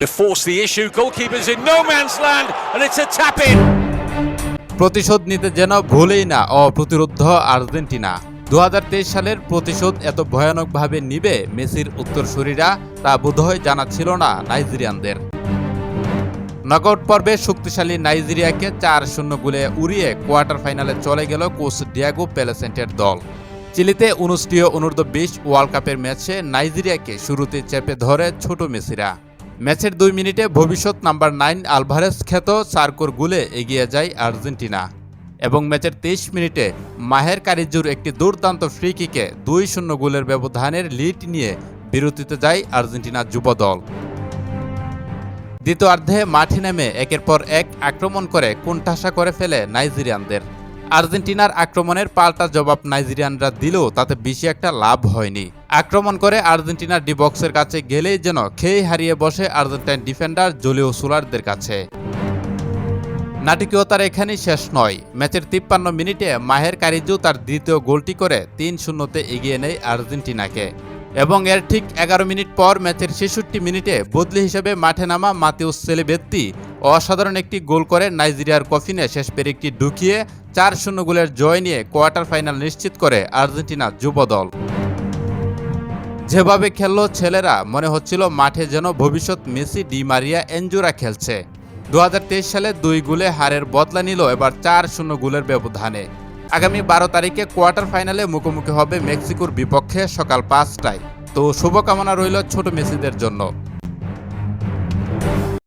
To force the issue, goalkeeper's in no man's land, and it's a tap in. প্রতিশোধ নিতে যেন ভুলেই না অপ্রতিরোধ আর্জেন্টিনা। দু হাজার তেইশ সালের প্রতিশোধ এত ভয়ানকভাবে নিবে মেসির উত্তরসূরিরা তা বোধহয় জানা ছিল না নাইজেরিয়ানদের। নকআউট পর্বে শক্তিশালী নাইজেরিয়াকে চার শূন্য গোলে উড়িয়ে কোয়ার্টার ফাইনালে চলে গেল কোচ ডিয়াগো পেলেসেন্টের দল। চিলিতে অনুষ্ঠেয় অনূর্ধ্ব বিশ ওয়ার্ল্ড কাপের ম্যাচে নাইজেরিয়াকে শুরুতে চেপে ধরে ছোট মেসিরা। ম্যাচের দুই মিনিটে ভবিষ্যৎ নাম্বার নাইন আলভারেস খ্যাত চারকোর গুলে এগিয়ে যায় আর্জেন্টিনা। এবং ম্যাচের তেইশ মিনিটে মাহের কারিজুর একটি দুর্দান্ত ফ্রি কিকে দুই শূন্য গোলের ব্যবধানের লিড নিয়ে বিরতিতে যায় আর্জেন্টিনা যুব দল দ্বিতীয়ার্ধে মাঠে নেমে একের পর এক আক্রমণ করে কোণঠাসা করে ফেলে নাইজেরিয়ানদের। আর্জেন্টিনার আক্রমণের পাল্টা জবাব নাইজেরিয়ানরা দিলেও তাতে বেশি একটা লাভ হয়নি। আক্রমণ করে আর্জেন্টিনার ডি বক্সের কাছে গেলেই যেন খেয়ে হারিয়ে বসে আর্জেন্টাইন ডিফেন্ডার জলিও সোলারদের কাছে। নাটকীয়তার এখানেই শেষ নয়। ম্যাচের তিপ্পান্ন মিনিটে মাহের কারিজু তার দ্বিতীয় গোলটি করে তিন শূন্যতে এগিয়ে নেয় আর্জেন্টিনাকে। এবং এর ঠিক এগারো মিনিট পর ম্যাচের ছেষট্টি মিনিটে বদলি হিসেবে মাঠে নামা মাতিউস সেলিবেত্তি অসাধারণ একটি গোল করে নাইজেরিয়ার কফিনে শেষ পেরেকটি ঢুকিয়ে চার শূন্য গোলের জয় নিয়ে কোয়ার্টার ফাইনাল নিশ্চিত করে আর্জেন্টিনা যুব দল যেভাবে খেললো ছেলেরা, মনে হচ্ছিল মাঠে যেন ভবিষ্যৎ মেসি, ডি মারিয়া, এনজোরা খেলছে। দু হাজার তেইশ সালে দুই গোলে হারের বদলা নিল এবার চার শূন্য গোলের ব্যবধানে। আগামী বারো তারিখে কোয়ার্টার ফাইনালে মুখোমুখি হবে মেক্সিকোর বিপক্ষে সকাল পাঁচটায়। তো শুভকামনা রইল ছোট মেসিদের জন্য।